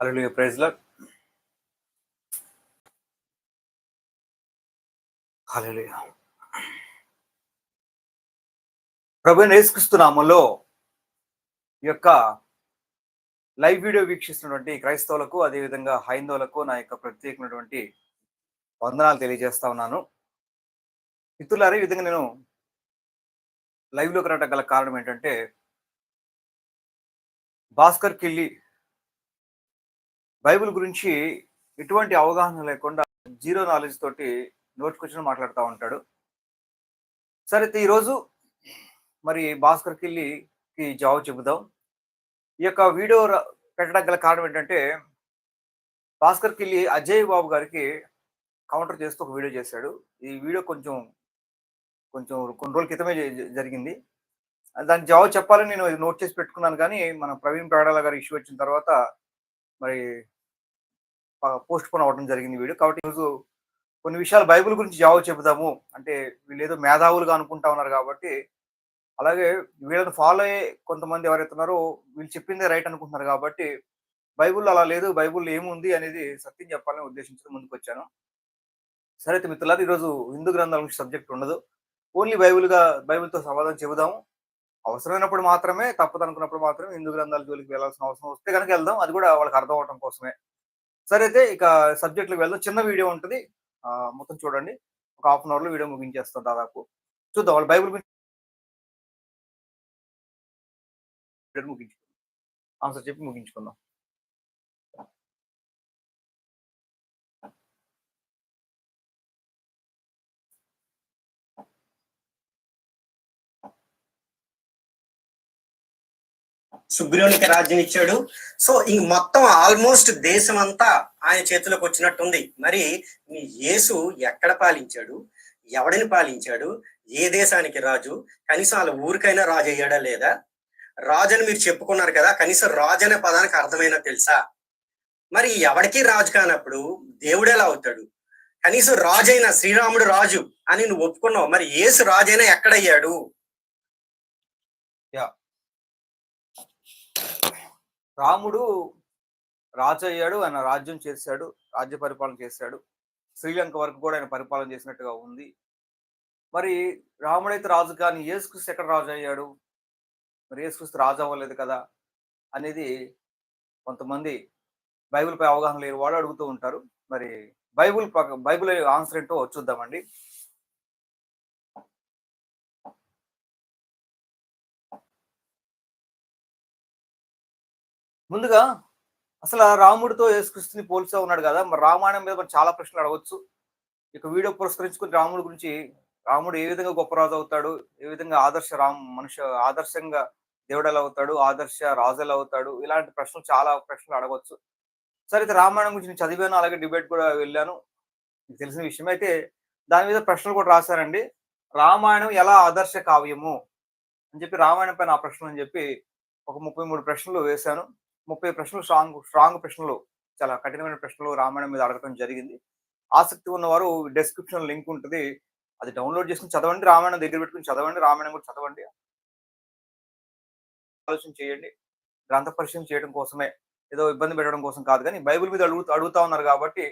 అలా praise lord ప్రభు నేసుక్రీస్తు ఈ యొక్క లైవ్ వీడియో వీక్షిస్తున్నటువంటి క్రైస్తవులకు అదేవిధంగా హైందవులకు నా యొక్క ప్రత్యేకమైనటువంటి వందనాలు తెలియజేస్తా ఉన్నాను. మిత్రులారా ఈ విధంగా నేను లైవ్లోకి రావటం గల కారణం ఏంటంటే భాస్కర్ కిల్లి బైబిల్ గురించి ఎటువంటి అవగాహన లేకుండా జీరో నాలెడ్జ్ తోటి నోటికొచ్చిన మాట్లాడుతూ ఉంటాడు. సరే అయితే ఈరోజు మరి భాస్కర్ కిల్లికి జవాబు చెబుదాం. ఈ యొక్క వీడియో పెట్టడానికి గల కారణం ఏంటంటే భాస్కర్ కిల్లి అజయ్ బాబు గారికి కౌంటర్ చేస్తూ ఒక వీడియో చేశాడు. ఈ వీడియో కొంచెం కొంచెం కొన్ని రోజుల క్రితమే జరిగింది. దాని జవాబు చెప్పాలని నేను నోట్ చేసి పెట్టుకున్నాను కానీ మన ప్రవీణ్ ప్రాడాల గారు ఇష్యూ వచ్చిన తర్వాత మరి పోస్ట్ పోన్ అవ్వడం జరిగింది వీడియో. కాబట్టి ఈరోజు కొన్ని విషయాలు బైబిల్ గురించి జవాబు చెబుదాము. అంటే వీళ్ళు ఏదో మేధావులుగా అనుకుంటా ఉన్నారు కాబట్టి అలాగే వీళ్ళని ఫాలో అయ్యే కొంతమంది ఎవరైతే ఉన్నారో వీళ్ళు చెప్పిందే రైట్ అనుకుంటున్నారు కాబట్టి బైబిల్ అలా లేదు బైబిల్ ఏముంది అనేది సత్యం చెప్పాలని ఉద్దేశించి ముందుకు వచ్చాను సరే అయితే మిత్రులారా ఈరోజు హిందూ గ్రంథాల గురించి సబ్జెక్ట్ ఉండదు. ఓన్లీ బైబిల్గా బైబిల్తో సమాధానం చెబుదాము. అవసరమైనప్పుడు మాత్రమే తప్పదు అనుకున్నప్పుడు మాత్రమే హిందూ గ్రంథాల జోలికి వెళ్ళాల్సిన అవసరం వస్తే కనుక వెళ్దాం. అది కూడా వాళ్ళకి అర్థం అవడం కోసమే. సరే అయితే ఇక సబ్జెక్టులకు వెళ్దాం. చిన్న వీడియో ఉంటుంది. మొత్తం చూడండి. ఒక హాఫ్ అన్ అవర్లో వీడియో ముగించేస్తాం దాదాపు. చూద్దాం. వాళ్ళు బైబిల్ గురించి ముగించుకుందాం ఆన్సర్ చెప్పి ముగించుకుందాం. సుగ్రీవునికి రాజ్యం ఇచ్చాడు. సో ఇంక మొత్తం ఆల్మోస్ట్ దేశం అంతా ఆయన చేతిలోకి వచ్చినట్టుంది. మరి మీ యేసు ఎక్కడ పాలించాడు? ఎవడిని పాలించాడు? ఏ దేశానికి రాజు? కనీసం వాళ్ళ ఊరికైనా రాజు అయ్యాడా లేదా? రాజు అని మీరు చెప్పుకున్నారు కదా కనీసం రాజు అనే పదానికి అర్థమైనా తెలుసా? మరి ఎవడికి రాజు కానప్పుడు దేవుడు ఎలా అవుతాడు? కనీసం రాజు శ్రీరాముడు రాజు అని నువ్వు ఒప్పుకున్నావు. మరి ఏసు రాజైనా ఎక్కడయ్యాడు రాముడు రాజు అయ్యాడు ఆయన రాజ్యం చేశాడు రాజ్య పరిపాలన చేశాడు. శ్రీలంక వరకు కూడా ఆయన పరిపాలన చేసినట్టుగా ఉంది. మరి రాముడైతే రాజు కానీ యేసుక్రీస్తు ఎక్కడ రాజు అయ్యాడు? మరి యేసుక్రీస్తు రాజు అవ్వలేదు కదా అనేది కొంతమంది బైబిల్పై అవగాహన లేని వాళ్ళు అడుగుతూ ఉంటారు. మరి బైబిల్ పక్క బైబిల్ ఆన్సర్ ఏంటో చూద్దామండి. ముందుగా అసలు రాముడితో యేసుకృష్ణుని పోల్చా ఉన్నాడు కదా మరి రామాయణం మీద మనం చాలా ప్రశ్నలు అడగవచ్చు ఇక వీడియో పురస్కరించుకుని రాముడి గురించి రాముడు ఏ విధంగా గొప్ప రాజు అవుతాడు ఏ విధంగా ఆదర్శ రామ్ మనుష్య ఆదర్శంగా దేవుడు ఎలా అవుతాడు ఆదర్శ రాజు ఎలా అవుతాడు ఇలాంటి ప్రశ్నలు చాలా ప్రశ్నలు అడగవచ్చు సరే అయితే రామాయణం గురించి నేను చదివాను అలాగే డిబేట్ కూడా వెళ్ళాను. మీకు తెలిసిన విషయం అయితే దాని మీద ప్రశ్నలు కూడా రాశారండి. రామాయణం ఎలా ఆదర్శ కావ్యము అని చెప్పి రామాయణం పైన ఆ ప్రశ్నలు అని చెప్పి ఒక ముప్పై మూడు ప్రశ్నలు వేశాను. ముప్పై ప్రశ్నలు స్ట్రాంగ్ స్ట్రాంగ్ ప్రశ్నలు చాలా కఠినమైన ప్రశ్నలు రామాయణం మీద అడగడం జరిగింది. ఆసక్తి ఉన్నవారు డెస్క్రిప్షన్ లింక్ ఉంటుంది. అది డౌన్లోడ్ చేసుకుని చదవండి రామాయణం దగ్గర పెట్టుకుని చదవండి రామాయణం కూడా చదవండి. ఆలోచన చేయండి. గ్రంథ పరిచయం చేయడం కోసమే ఏదో ఇబ్బంది పెట్టడం కోసం కాదు కానీ బైబిల్ మీద అడుగుతూ అడుగుతా ఉన్నారు కాబట్టి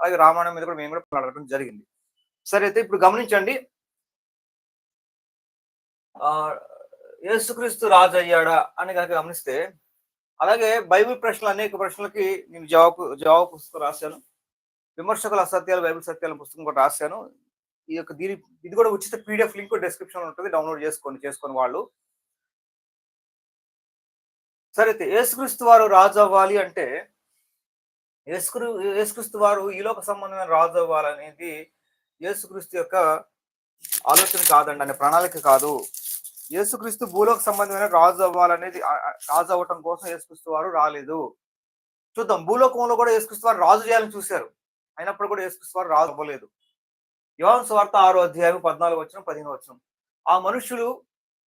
అలాగే రామాయణం మీద కూడా మేము కూడా అడగడం జరిగింది. సరే అయితే ఇప్పుడు గమనించండి. ఆ యేసుక్రీస్తు రాజు అయ్యాడా అని కనుక గమనిస్తే అలాగే బైబిల్ ప్రశ్నలు అనేక ప్రశ్నలకి నేను జవాబు జవాబు పుస్తకం రాశాను. విమర్శకుల అసత్యాలు బైబిల్ సత్యాల పుస్తకం కూడా రాశాను. ఈ యొక్క దీని ఇది కూడా ఉచిత పీడిఎఫ్ లింక్ డిస్క్రిప్షన్ ఉంటుంది. డౌన్లోడ్ చేసుకోండి చేసుకుని వాళ్ళు. సరే అయితే యేసుక్రీస్తు వారు రాజు అవ్వాలి అంటే యేసుక్రీ యేసుక్రీస్తు వారు ఈలోక సంబంధమైన రాజు అవ్వాలనేది యేసుక్రీస్తు యొక్క ఆలోచన కాదండి అనే ప్రణాళిక కాదు. యేసుక్రీస్తు భూలోక సంబంధమైన రాజు అవ్వాలనేది రాజు అవ్వటం కోసం యేసుక్రీస్తు వారు రాలేదు. చూద్దాం. భూలోకంలో కూడా యేసుక్రీస్తు వారు రాజు చేయాలని చూశారు. అయినప్పుడు కూడా యేసుక్రీస్తు వారు రాజు అవ్వలేదు. యోహాను స్వార్థ ఆరో అధ్యాయం పద్నాలుగు వచ్చిన పదిహేను వచ్చిన. ఆ మనుషులు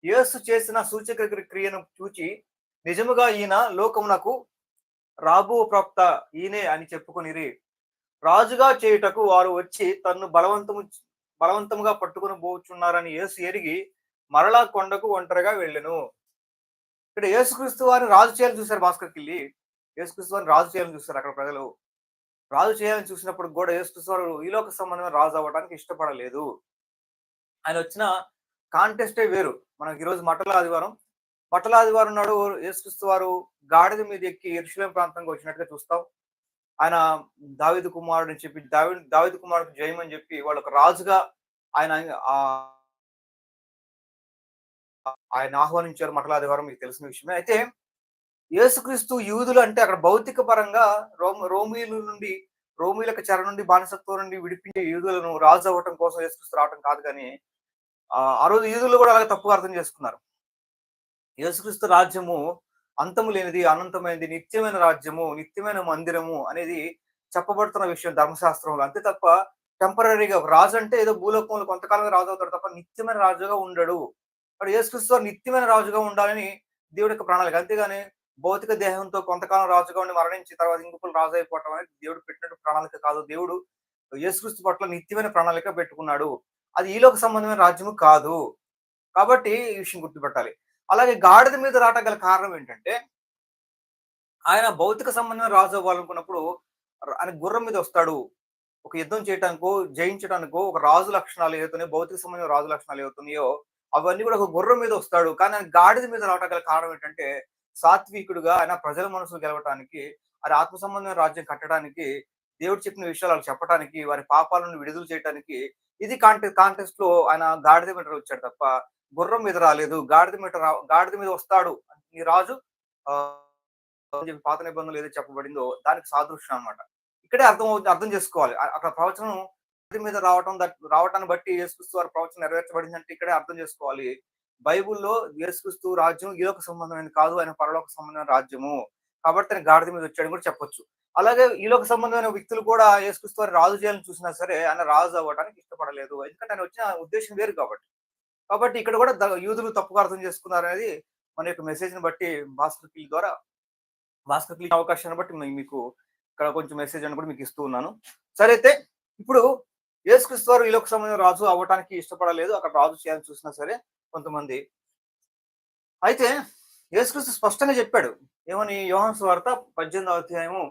యేసు చేసిన సూచక క్రియను చూచి నిజముగా ఈయన లోకమునకు రాబో ప్రవక్త ఈయనే అని చెప్పుకునిరి. రాజుగా చేయుటకు వారు వచ్చి తన్ను బలవంతము బలవంతముగా పట్టుకుని పోచున్నారని యేసు ఎరిగి మరలా కొండకు ఒంటరిగా వెళ్ళను. ఇక్కడ యేసుక్రీస్తు వారిని రాజు చేయాలని చూశారు భాస్కర్ కిల్లి. యేసుక్రీస్తు వారిని రాజు చేయాలని చూశారు అక్కడ ప్రజలు. రాజు చేయాలని చూసినప్పుడు కూడా యేసుక్రీస్తు వారు ఈలోక సంబంధమైన రాజు అవ్వడానికి ఇష్టపడలేదు. ఆయన వచ్చిన కాంటెస్టే వేరు. మనకి ఈరోజు మట్టల ఆదివారం. మట్టల ఆదివారం నాడు యేసుక్రీస్తు వారు గాడిద మీద ఎక్కి ఇరుషులేం ప్రాంతంగా వచ్చినట్టుగా చూస్తాం. ఆయన దావిద కుమారుడు అని చెప్పి దావి దావిద కుమారుడు జయమని చెప్పి వాళ్ళు ఒక రాజుగా ఆయన ఆ ఆయన ఆహ్వానించారు మట్టల ఆదివారం మీకు తెలిసిన విషయమే. అయితే యేసుక్రీస్తు యూదులు అంటే అక్కడ భౌతిక పరంగా రోమ రోమీల నుండి రోమిలకు చెర నుండి బానిసత్వం నుండి విడిపించే యూదులను రాజు అవ్వటం కోసం యేసుక్రీస్తు రావటం కాదు కానీ ఆ ఆ రోజు యూదులు కూడా అలాగే తప్పుగా అర్థం చేసుకున్నారు. యేసుక్రీస్తు రాజ్యము అంతము లేనిది అనంతమైనది నిత్యమైన రాజ్యము నిత్యమైన మందిరము అనేది చెప్పబడుతున్న విషయం ధర్మశాస్త్రంలో. అంతే తప్ప టెంపరీగా రాజు అంటే ఏదో భూలోకంలో కొంతకాలంగా రాజు అవుతాడు తప్ప నిత్యమైన రాజుగా ఉండడు. మరి యేసుక్రీస్తు నిత్యమైన రాజుగా ఉండాలని దేవుడి యొక్క ప్రణాళిక. అంతేగాని భౌతిక దేహంతో కొంతకాలం రాజుగా ఉండి మరణించి తర్వాత ఇంకొకరు రాజు అయిపోవటం అనేది దేవుడు పెట్టినట్టు ప్రణాళిక కాదు. దేవుడు యేసుక్రీస్తు పట్ల నిత్యమైన ప్రణాళిక పెట్టుకున్నాడు. అది ఈలోక సంబంధమైన రాజ్యము కాదు. కాబట్టి ఈ విషయం గుర్తుపెట్టాలి. అలాగే గాడిద మీద రాట గల కారణం ఏంటంటే ఆయన భౌతిక సంబంధమైన రాజు అవ్వాలనుకున్నప్పుడు ఆయన గుర్రం మీద వస్తాడు. ఒక యుద్ధం చేయటానికో జయించడానికో ఒక రాజు లక్షణాలు ఏవైతున్నాయో భౌతిక సంబంధమైన రాజు లక్షణాలు ఏవైతున్నాయో అవన్నీ కూడా ఒక గుర్రం మీద వస్తాడు. కానీ ఆయన గాడిద మీద రావటం గల కారణం ఏంటంటే సాత్వికుడుగా ఆయన ప్రజల మనసులు గెలవటానికి వారి ఆత్మ సంబంధమైన రాజ్యం కట్టడానికి దేవుడు చెప్పిన విషయాలు వాళ్ళు చెప్పడానికి వారి పాపాలను విడుదల చేయడానికి ఇది కాంటె కాంటెస్ట్లో ఆయన గాడిద మీద వచ్చాడు తప్ప గుర్రం మీద రాలేదు. గాడిద మీద రా గాడిద మీద వస్తాడు. ఈ రాజు ఆ, పాత నిబంధనలు ఏదో చెప్పబడిందో దానికి సాదృశ్యం అన్నమాట. ఇక్కడే అర్థం అవుతుంది అర్థం చేసుకోవాలి. అక్కడ ప్రవచనం మీద రావటం దట్- రావటాన్ని బట్టి యేసుక్రీస్తు వారి ప్రవచనం నెరవేర్చబడింది అంటే ఇక్కడే అర్థం చేసుకోవాలి. బైబుల్లో యేసుక్రీస్తు రాజ్యం ఈలోక సంబంధమైన కాదు ఆయన పరలోక సంబంధమైన రాజ్యము. కాబట్టి ఆయన గాడిద మీద వచ్చాడని కూడా చెప్పొచ్చు. అలాగే ఈ లోక సంబంధమైన వ్యక్తులు కూడా యేసుక్రీస్తు వారి రాజు చేయాలని చూసినా సరే ఆయన రాజు అవ్వడానికి ఇష్టపడలేదు. ఎందుకంటే ఆయన వచ్చిన ఉద్దేశం వేరు కాబట్టి. కాబట్టి ఇక్కడ కూడా యూదులు తప్పుగా అర్థం చేసుకున్నారు అనేది మన యొక్క మెసేజ్ని బట్టి భాస్కర్ పిల్లి ద్వారా భాస్కర్ పిల్లి అవకాశాన్ని బట్టి మీకు ఇక్కడ కొంచెం మెసేజ్ అని కూడా మీకు ఇస్తూ ఉన్నాను. సరే అయితే ఇప్పుడు యేసుక్రీస్తు వారు ఈలోక సంబంధం రాజు అవ్వటానికి ఇష్టపడలేదు. అక్కడ రాజు చేయాలని చూసినా సరే కొంతమంది. అయితే యేసుక్రీస్తు స్పష్టంగా చెప్పాడు. ఏమని? యోహన్స్ వార్త పద్దెనిమిదవ అధ్యాయము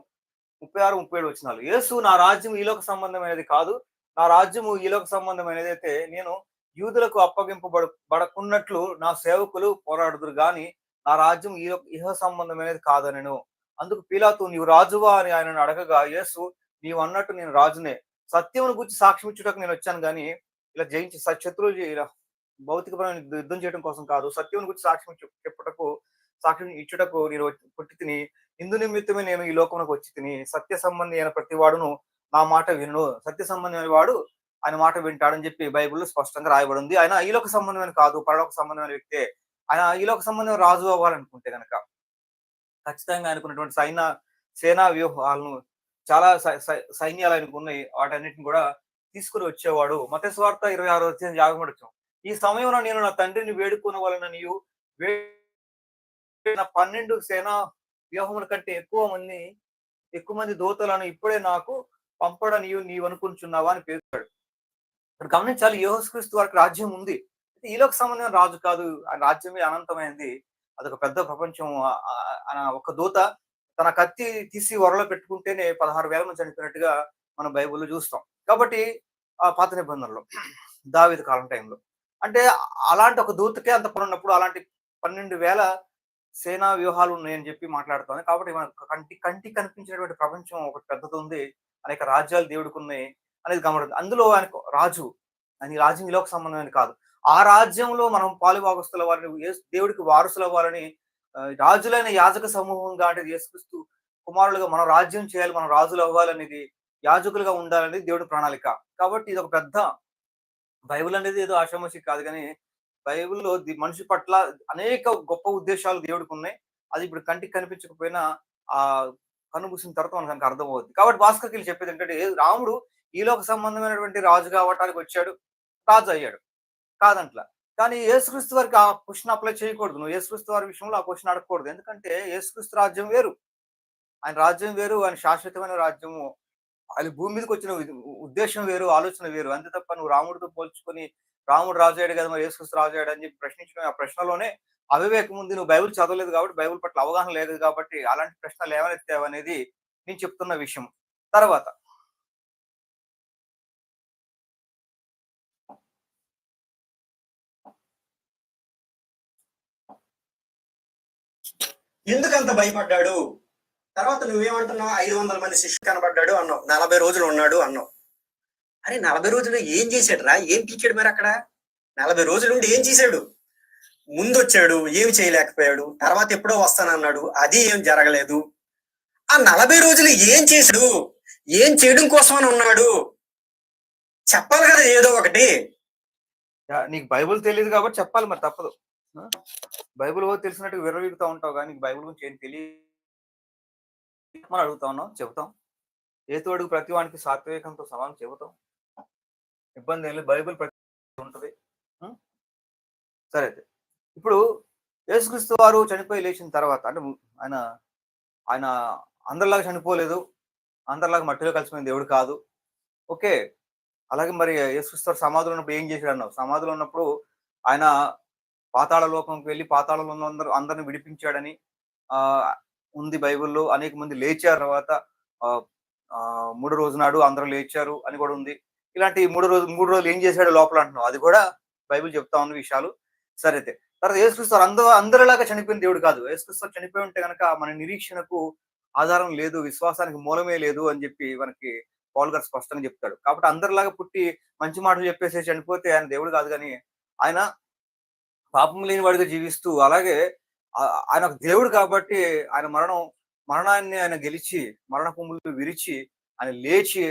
ముప్పై ఆరు ముప్పై ఏడు వచ్చినాలు యేసు నా రాజ్యం ఈలోక సంబంధమైనది కాదు. నా రాజ్యము ఈలోక సంబంధమైనది. అయితే నేను యూదులకు అప్పగింపబడ బడకున్నట్లు నా సేవకులు పోరాడుదురు గాని నా రాజ్యం ఈ ఇహ సంబంధమైనది కాదనను. అందుకు పీలాతు నీవు రాజువా అని ఆయనను అడగగా యేసు నీవు అన్నట్టు నేను రాజునే. సత్యమును గురించి సాక్ష్యం ఇచ్చుటకు నేను వచ్చాను కానీ ఇలా జయించి స- శత్రువులు ఇలా భౌతికపరమైన యుద్ధం చేయడం కోసం కాదు సత్యం గురించి సాక్ష్యం చెప్పుటకు సాక్ష్యం ఇచ్చుటకు నేను పుట్టి తిని ఇందు నిమిత్తమే నేను ఈ లోకంలోకి వచ్చి తిని సత్య సంబంధి అయిన ప్రతి వాడును నా మాట విను సత్య సంబంధమైన వాడు ఆయన మాట వింటాడని చెప్పి బైబిల్లో స్పష్టంగా రాయబడి ఉంది ఆయన ఈలోక సంబంధమైన కాదు పరలోక సంబంధమైన వ్యక్తే. ఆయన ఈలోక సంబంధం రాజు అవ్వాలనుకుంటే కనుక ఖచ్చితంగా ఆయనకున్నటువంటి సైన సేనా వ్యూహాలను చాలా సై- సై- సైన్యాలు ఆయనకు ఉన్నాయి. వాటన్నిటిని కూడా తీసుకుని వచ్చేవాడు. మత స్వార్థ ఇరవై ఆరో వచ్చిన యాగం వచ్చాం. ఈ సమయంలో నేను నా తండ్రిని వేడుకున్న వలన నీవు పన్నెండు సేనా వ్యూహముల కంటే ఎక్కువ మంది ఎక్కువ మంది దూతలను ఇప్పుడే నాకు పంపడం నీవు నీవు అనుకుంటున్నావా అని పేర్కొన్నాడు. ఇక్కడ గమనించాలి యోహస్క్రీస్తు వారికి రాజ్యం ఉంది. ఈలోకి సంబంధించిన రాజు కాదు. ఆ రాజ్యమే అనంతమైంది. అదొక పెద్ద ప్రపంచం ఒక దూత తన కత్తి తీసి వరలో పెట్టుకుంటేనే పదహారు వేల మంది చనిపోయినట్టుగా మనం బైబుల్లో చూస్తాం. కాబట్టి ఆ పాత నిబంధనలో దావిద కాలం టైంలో. అంటే అలాంటి ఒక దూతకే అంత పని ఉన్నప్పుడు అలాంటి పన్నెండు వేల సేనా వ్యూహాలు ఉన్నాయని చెప్పి మాట్లాడుతుంది. కాబట్టి మన కంటి కంటికి కనిపించినటువంటి ప్రపంచం ఒకటి పెద్దది ఉంది అనేక రాజ్యాలు దేవుడికి ఉన్నాయి అనేది గమనిస్తుంది అందులో ఆయనకు రాజు అని రాజ్యం ఈలోక సంబంధమైన కాదు. ఆ రాజ్యంలో మనం పాలుభాగస్తుల వారిని దేవుడికి వారసులు అవ్వాలని రాజులైన యాజక సమూహంగా అంటే యేసుక్రీస్తు కుమారులుగా మనం రాజ్యం చేయాలి మనం రాజులు అవ్వాలనేది యాజకులుగా ఉండాలనేది దేవుడి ప్రణాళిక. కాబట్టి ఇది ఒక పెద్ద బైబిల్ అనేది ఏదో ఆషామాషి కాదు కానీ బైబిల్లో మనిషి పట్ల అనేక గొప్ప ఉద్దేశాలు దేవుడికి ఉన్నాయి. అది ఇప్పుడు కంటికి కనిపించకపోయినా ఆ కనుమూసిన తర్వాత మనకు కనుక అర్థమవుతుంది కాబట్టి భాస్కర్కి వీళ్ళు చెప్పేది ఏంటంటే రాముడు ఈలోక సంబంధమైనటువంటి రాజు కావటానికి వచ్చాడు రాజు అయ్యాడు. కాదంట్లా. కానీ యేసుక్రీస్తు వారికి ఆ క్వశ్చన్ అప్లై చేయకూడదు. నువ్వు యేసుక్రీస్తు వారి విషయంలో ఆ క్వశ్చన్ అడగకూడదు. ఎందుకంటే యేసుక్రీస్తు రాజ్యం వేరు. ఆయన రాజ్యం వేరు ఆయన శాశ్వతమైన రాజ్యము. ఆయన భూమి మీదకి వచ్చిన ఉద్దేశం వేరు ఆలోచన వేరు. అంతే తప్ప నువ్వు రాముడితో పోల్చుకొని రాముడు రాజు అయ్యాడు కదా మరి యేసుక్రీస్తు రాజు అయ్యాడు అని చెప్పి ప్రశ్నించడం ఆ ప్రశ్నలోనే అవివేకం ఉంది. నువ్వు బైబిల్ చదవలేదు కాబట్టి బైబిల్ పట్ల అవగాహన లేదు కాబట్టి అలాంటి ప్రశ్నలు ఏమైనా అనేది నేను చెప్తున్న విషయం. తర్వాత ఎందుకంత భయపడ్డాడు? తర్వాత నువ్వేమంటున్నావు? ఐదు వందల మంది శిష్యులు కనబడ్డాడు అన్నావు. నలభై రోజులు ఉన్నాడు అన్నావు. అరే నలభై రోజులు ఏం చేశాడు రా ఏం పీకాడు మరి అక్కడ? నలభై రోజులు ఉండి ఏం చేశాడు? ముందు వచ్చాడు ఏమి చేయలేకపోయాడు. తర్వాత ఎప్పుడో వస్తానన్నాడు. అది ఏం జరగలేదు. ఆ నలభై రోజులు ఏం చేశాడు? ఏం చేయడం కోసమని ఉన్నాడు? చెప్పాలి కదా ఏదో ఒకటి. నీకు బైబిల్ తెలియదు కాబట్టి చెప్పాలి మరి తప్పదు. బైబిల్ ఓ తెలిసినట్టు విర్రవీగుతూ ఉంటావు కానీ బైబుల్ బైబిల్ గురించి ఏం తెలియ మనం అడుగుతా ఉన్నాం చెబుతాం. ఏతో అడుగు ప్రతి వానికి సాత్వికంతో సమానం చెబుతాం. ఇబ్బంది ఏం లేదు బైబిల్ ప్రతి ఉంటుంది. సరే అయితే. ఇప్పుడు యేసుక్రీస్తు వారు చనిపోయి లేచిన తర్వాత అంటే ఆయన ఆయన అందరిలాగా చనిపోలేదు. అందరిలాగా మట్టిలో కలిసిపోయిన దేవుడు కాదు. ఓకే. అలాగే మరి యేసుక్రీస్తు వారు సమాధులు ఉన్నప్పుడు ఏం చేశాడు అన్నావు? సమాధులు ఉన్నప్పుడు ఆయన పాతాళ లోకంకి వెళ్ళి పాతాళంలో ఉన్న అందరూ అందరిని విడిపించాడని ఆ ఉంది బైబిల్లో. అనేక మంది లేచారు తర్వాత ఆ, రోజు నాడు అందరూ లేచారు అని కూడా ఉంది. ఇలాంటి మూడు రోజు మూడు రోజులు ఏం చేశాడు లోపల అంటున్నావు. అది కూడా బైబిల్ చెప్తా ఉన్న విషయాలు. సరే అయితే తర్వాత యేసుక్రీస్తు అందరూ అందరిలాగా చనిపోయిన దేవుడు కాదు. యేసుక్రీస్తు చనిపోయి ఉంటే కనుక మన నిరీక్షణకు ఆధారం లేదు విశ్వాసానికి మూలమే లేదు అని చెప్పి మనకి పాల్గారు స్పష్టంగా చెప్తాడు. కాబట్టి అందరిలాగా పుట్టి మంచి మాటలు చెప్పేసి చనిపోతే ఆయన దేవుడు కాదు కానీ ఆయన పాపం లేని వాడిగా జీవిస్తూ అలాగే ఆయన ఒక దేవుడు కాబట్టి ఆయన మరణం మరణాన్ని ఆయన గెలిచి మరణ కొమ్ములు విరిచి ఆయన లేచి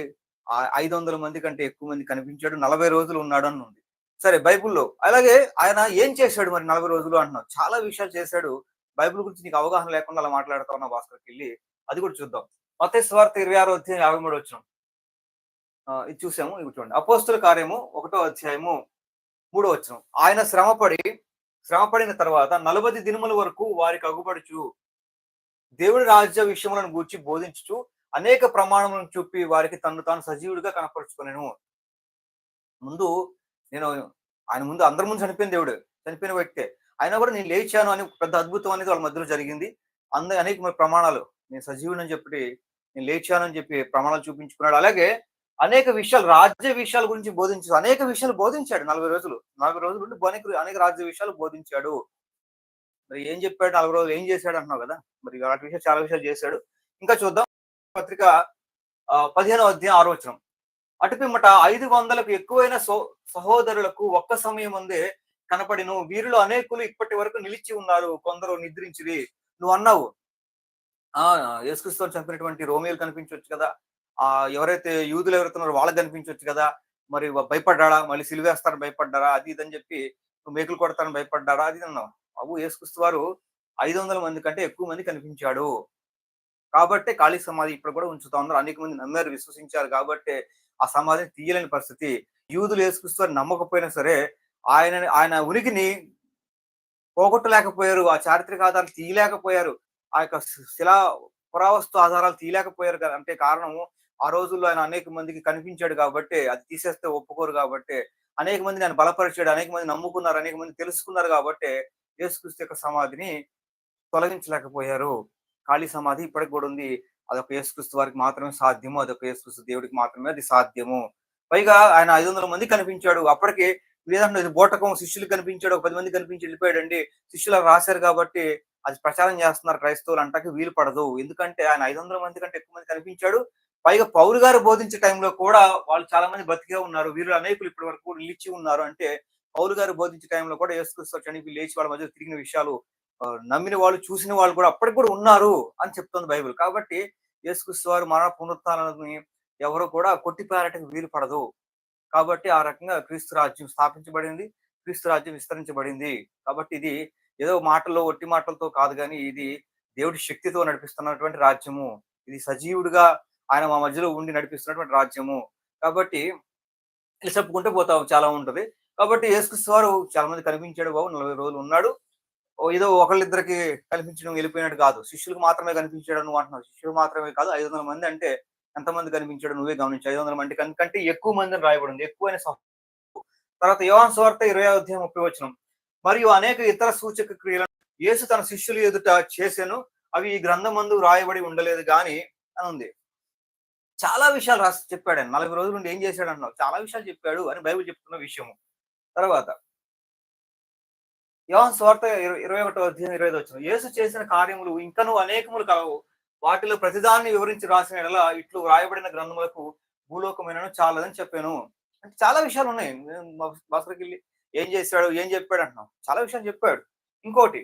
ఐదు వందల మంది కంటే ఎక్కువ మంది కనిపించాడు నలభై రోజులు ఉన్నాడు అని ఉంది సరే బైబుల్లో అలాగే ఆయన ఏం చేశాడు మరి నలభై రోజులు అంటున్నావు? చాలా విషయాలు చేశాడు. బైబిల్ గురించి నీకు అవగాహన లేకుండా అలా మాట్లాడుతా ఉన్నా భాస్కర్కి వెళ్ళి. అది కూడా చూద్దాం. మత స్వార్థ ఇరవై ఆరో అధ్యాయం యాభై మూడు వచ్చిన ఇది చూసాము ఇవి చూడండి. అపోస్తుల కార్యము ఒకటో అధ్యాయము మూడో వచ్చిన ఆయన శ్రమపడి శ్రమపడిన తర్వాత నలభై దినముల వరకు వారికి అగుపడుచు దేవుడి రాజ్య విషయములను గూర్చి బోధించుచు అనేక ప్రమాణములను చూపి వారికి తను తాను సజీవుడిగా కనపరుచుకునేను. ముందు నేను ఆయన ముందు అందరి ముందు చనిపోయిన దేవుడు చనిపోయిన వ్యక్తే. అయినా కూడా నేను లేచాను అని పెద్ద అద్భుతం అనేది వాళ్ళ మధ్యలో జరిగింది. అంద అనేక ప్రమాణాలు నేను సజీవుని అని చెప్పి నేను లేచాను అని చెప్పి ప్రమాణాలు చూపించుకున్నాడు. అలాగే అనేక విషయాలు రాజ్య విషయాల గురించి బోధించాడు అనేక విషయాలు బోధించాడు నలభై రోజులు. నలభై రోజులు ఉండి అనేక అనేక రాజ్య విషయాలు బోధించాడు. మరి ఏం చెప్పాడు నలభై రోజులు? ఏం చేశాడు అంటున్నావు కదా? మరి అలాంటి విషయాలు చాలా విషయాలు చేశాడు. ఇంకా చూద్దాం. పత్రిక ఆ, అధ్యాయం ఆరో వచనం. ఐదు వందలకు ఎక్కువైన సో సహోదరులకు ఒక్క సమయం ముందే కనపడిను. వీరిలో అనేకులు ఇప్పటి వరకు నిలిచి ఉన్నారు. కొందరు నిద్రించిరి. నువ్వు అన్నావు. ఆ యేసుక్రీస్తు చంపినటువంటి రోమియోలు కనిపించవచ్చు కదా? ఆ ఎవరైతే యూదులు ఎవరుతున్నారో వాళ్ళకి కనిపించవచ్చు కదా. మరి భయపడ్డాడా? మళ్ళీ సిలివేస్తారని భయపడ్డారా? అది ఇది అని చెప్పి మేకులు కొడతారని భయపడ్డారా? అది అన్నావు. అవు యేసుక్రీస్తు వారు ఐదు వందల మంది కంటే ఎక్కువ మంది కనిపించాడు. కాబట్టి ఖాళీ సమాధి ఇప్పుడు కూడా ఉంచుతా ఉన్నారు. అనేక మంది నమ్మారు విశ్వసించారు. కాబట్టి ఆ సమాధిని తీయలేని పరిస్థితి. యూదులు యేసుక్రీస్తు వారిని నమ్మకపోయినా సరే ఆయన ఆయన ఉనికిని పోగొట్టలేకపోయారు. ఆ చారిత్రక ఆధారాలు తీయలేకపోయారు. ఆ యొక్క శిలా పురావస్తు ఆధారాలు తీయలేకపోయారు కదా అంటే కారణము ఆ రోజుల్లో ఆయన అనేక మందికి కనిపించాడు కాబట్టి అది తీసేస్తే ఒప్పుకోరు కాబట్టి అనేక మంది ఆయన బలపరిచాడు అనేక మంది నమ్ముకున్నారు అనేక మంది తెలుసుకున్నారు కాబట్టి యేసుక్రీస్తు యొక్క సమాధిని తొలగించలేకపోయారు. ఖాళీ సమాధి ఇప్పటికి కూడా ఉంది. అదొక యేసుక్రీస్తు వారికి మాత్రమే సాధ్యము అదొక యేసుక్రీస్తు దేవుడికి మాత్రమే అది సాధ్యము. పైగా ఆయన ఐదు వందల మంది కనిపించాడు. అప్పటికి లేదంటే బోటకం శిష్యులు కనిపించాడు ఒక పది మంది కనిపించి వెళ్ళిపోయాడండి. శిష్యులు రాశారు కాబట్టి అది ప్రచారం చేస్తున్నారు క్రైస్తవులు అంటాకి వీలు పడదు. ఎందుకంటే ఆయన ఐదు వందల మంది కంటే ఎక్కువ మంది కనిపించాడు. పైగా పౌరు గారు బోధించే టైంలో కూడా వాళ్ళు చాలా మంది బతికే ఉన్నారు. వీరు అనేకులు ఇప్పటి వరకు కూడా నిలిచి ఉన్నారు. అంటే పౌరు గారు బోధించే టైంలో కూడా యేసుక్రీస్తు చనిపి లేచి వాళ్ళ మధ్య తిరిగిన విషయాలు నమ్మిన వాళ్ళు చూసిన వాళ్ళు కూడా అప్పటికి కూడా ఉన్నారు అని చెప్తుంది బైబిల్. కాబట్టి యేసుక్రీస్తు వారు మరణ పునరుత్నాలని ఎవరు కూడా కొట్టిపారటకు వీలు పడదు. కాబట్టి ఆ రకంగా క్రీస్తు రాజ్యం స్థాపించబడింది. క్రీస్తు రాజ్యం విస్తరించబడింది. కాబట్టి ఇది ఏదో మాటల్లో ఒట్టి మాటలతో కాదు కానీ ఇది దేవుడి శక్తితో నడిపిస్తున్నటువంటి రాజ్యము. ఇది సజీవుడిగా ఆయన మా మధ్యలో ఉండి నడిపిస్తున్నటువంటి రాజ్యము. కాబట్టి ఇలా చెప్పుకుంటే పోతా చాలా ఉంటది. కాబట్టి యేసుక్రీస్తు వారు చాలా మంది కనిపించాడు బాబు నలభై రోజులు ఉన్నాడు. ఓ ఏదో ఒకళ్ళిద్దరికి కనిపించడం వెళ్ళిపోయినట్టు కాదు. శిష్యులకు మాత్రమే కనిపించాడు నువ్వు అంటున్నావు. శిష్యులు మాత్రమే కాదు ఐదు వందల మంది అంటే ఎంతమంది కనిపించాడు నువ్వే గమనించు. ఐదు వందల మంది కంటే ఎక్కువ మందిని రాయబడింది. ఎక్కువైన అనే తర్వాత యోహాన్ స్వార్థ ఇరవై అధ్యాయం ముప్పై వచ్చిన మరియు అనేక ఇతర సూచక క్రియలను యేసు తన శిష్యులు ఎదుట చేశాను అవి ఈ గ్రంథమందు రాయబడి ఉండలేదు గాని అని ఉంది. చాలా విషయాలు రాసి చెప్పాడు ఆయన నలభై రోజుల నుండి ఏం చేశాడు అన్నావు చాలా విషయాలు చెప్పాడు అని బైబిల్ చెప్తున్న విషయము. తర్వాత యోహన్ స్వార్థ ఇరవై ఇరవై ఒకటో అధ్యాయం ఇరవై ఐదు వచ్చిన యేసు చేసిన కార్యములు ఇంకను అనేకములు కలవు వాటిలో ప్రతిదాన్ని వివరించి రాసిన ఎడల ఇట్లు వ్రాయబడిన గ్రంథములకు భూలోకమైన చాలదని చెప్పాను. అంటే చాలా విషయాలు ఉన్నాయి. భాస్కర్కి వెళ్ళి ఏం చేశాడు ఏం చెప్పాడు అంటున్నాం. చాలా విషయాలు చెప్పాడు. ఇంకోటి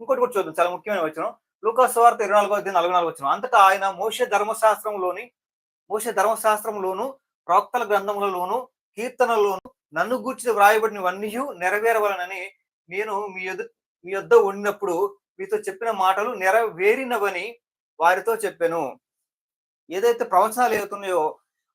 ఇంకోటి కూడా చూద్దాం. చాలా ముఖ్యమైన వచ్చిన లూకా స్వార్థ ఇరవై నాలుగో అధ్యాయం నలభై నాలుగు వచ్చిన అంతటా ఆయన మోష ధర్మశాస్త్రంలోని మోసే ధర్మశాస్త్రంలోను ప్రవక్తల గ్రంథములలోను కీర్తనలోను నన్ను గూర్చి వ్రాయబడినవన్నీ నెరవేరవలనని నేను మీ యొద్ద మీ యొద్ద ఉండినప్పుడు మీతో చెప్పిన మాటలు నెరవేరినవని వారితో చెప్పాను. ఏదైతే ప్రవచనాలు ఏవైతున్నాయో